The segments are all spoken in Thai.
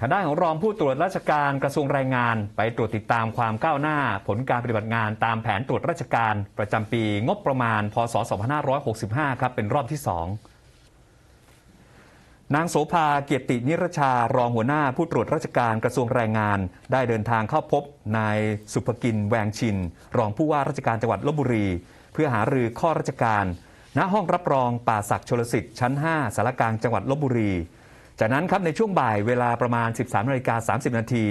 ทางด้านของรองผู้ตรวจราชการกระทรวงแรงงาน ไปตรวจติดตามความก้าวหน้า ผลการปฏิบัติงานตามแผนตรวจราชการ ประจำปีงบประมาณ พศ 2565 ครับเป็นรอบที่ 2 นางโสภาเกียรตินิรชารองหัวหน้าผู้ตรวจราชการกระทรวงแรงงาน ได้เดินทางเข้าพบนายสุภกินแวงชิน รองผู้ว่าราชการจังหวัดลบบุรี เพื่อหารือข้อราชการ ณห้องรับรองป่าศักดิ์ชลสิทธิ์ชั้น 5สารกลางจังหวัดลบบุรี จากนั้นครับในช่วงบ่ายเวลาประมาณ 13นาฬิกา30 นาที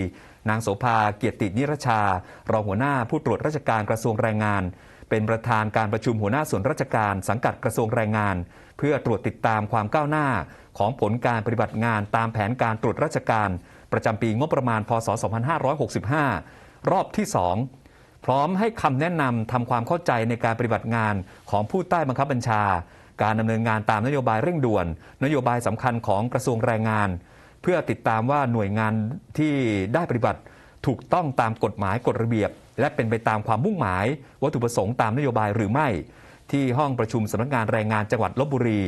นางโสภาเกียรตินิรชา รองหัวหน้าผู้ตรวจราชการกระทรวงแรงงาน เป็นประธานการประชุมหัวหน้าส่วนราชการสังกัดกระทรวงแรงงาน เพื่อตรวจติดตามความก้าวหน้า ของผลการปฏิบัติงานตามแผนการตรวจราชการ ประจำปีงบประมาณ พศ 2565 รอบที่ 2 พร้อมให้คำแนะนำทำความเข้าใจในการปฏิบัติงานของผู้ใต้บังคับบัญชา การดำเนินงานตามนโยบายเร่งด่วน นโยบายสำคัญของกระทรวงแรงงาน เพื่อติดตามว่าหน่วยงานที่ได้ปฏิบัติถูกต้องตามกฎหมายกฎระเบียบ และเป็นไปตามความมุ่งหมาย วัตถุประสงค์ตามนโยบายหรือไม่ ที่ห้องประชุมสำนักงานแรงงานจังหวัดลบบุรี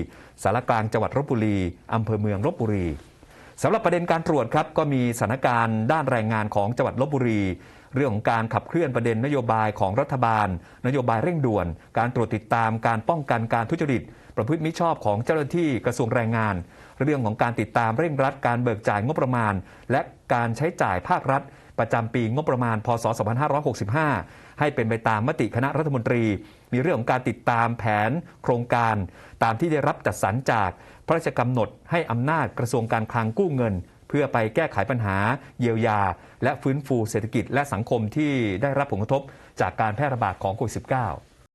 สารกลางจังหวัดลบบุรีอำเภอเมืองลบบุรี สำหรับประเด็นการตรวจครับก็มีสถานการณ์ด้านแรงงานของจังหวัดลบบุรี เรื่องของการขับเคลื่อนประเด็นนโยบายของรัฐบาล นโยบายเร่งด่วน การตรวจติดตามการป้องกันการทุจริต ประพฤติมิชอบของเจ้าหน้าที่กระทรวงแรงงาน เรื่องของการติดตามเร่งรัดการเบิกจ่ายงบประมาณ และการใช้จ่ายภาครัฐ ประจำปีงบประมาณพศ 2565 ให้เป็นไปตามมติคณะรัฐมนตรี มีเรื่องของการติดตามแผนโครงการ ตามที่ได้รับจัดสรรจากพระราชกำหนดให้อำนาจกระทรวงการคลังกู้เงิน เพื่อไปแก้ไขปัญหา เยียวยา และฟื้นฟูเศรษฐกิจและสังคมที่ได้รับผลกระทบจากการแพร่ระบาดของโควิด -19